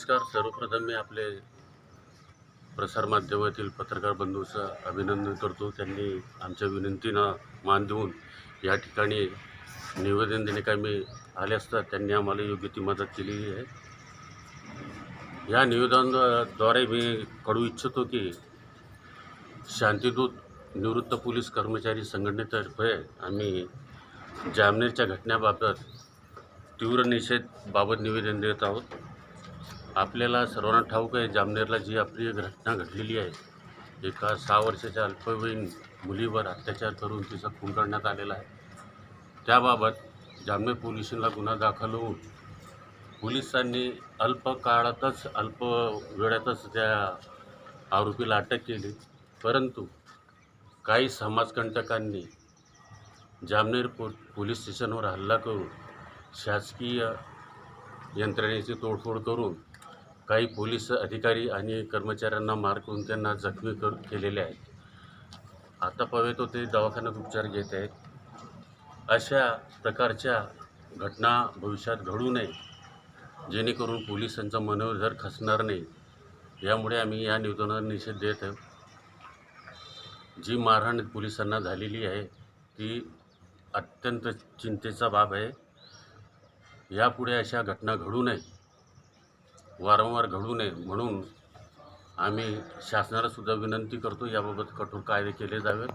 नमस्कार. सर्वप्रथम मी आपले प्रसारमाध्यमातील पत्रकार बंधूचं अभिनंदन करतो. त्यांनी आमच्या विनंतीनं मान देऊन या ठिकाणी निवेदन देण्याकामी आले असता त्यांनी आम्हाला योग्य ती मदत केलेली आहे. या निवेदनाद्वारे मी कळू इच्छितो की शांतिदूत निवृत्त पोलीस कर्मचारी संघटनेतर्फे आम्ही जामनेरच्या घटनेबाबत तीव्र निषेधबाबत निवेदन देत आहोत. आपल्याला सर्वांना ठाऊक आहे जामनेरला जी अप्रिय घटना घडलेली आहे एका सहा वर्षाच्या अल्पवयीन मुलीवर अत्याचार करून तिचा खून करण्यात आलेला आहे. त्याबाबत जामनेर पोलिसांना गुन्हा दाखल होऊन पोलिसांनी अल्प काळातच अल्प वेळातच त्या आरोपीला अटक केली. परंतु काही समाजकंटकांनी जामनेर पो पोलीस स्टेशनवर हल्ला करून शासकीय यंत्रणेची तोडफोड करून काही पोलीस अधिकारी आणि कर्मचाऱ्यांना मार करून त्यांना जखमी कर केलेले आहेत. आता पवे तो ते दवाखान्यात उपचार घेत आहेत. अशा प्रकारच्या घटना भविष्यात घडू नये जेणेकरून पोलिसांचा मनोधर खसणार नाही. यामुळे आम्ही या निवेदनाला निषेध देत आहोत. जी मारहाण पोलिसांना झालेली आहे ती अत्यंत चिंतेचा बाब आहे. यापुढे अशा घटना घडू नये. वारंवार घडू नये म्हणून आम्ही शासनाला सुद्धा विनंती करतो याबाबत कठोर कायदे केले जावेत.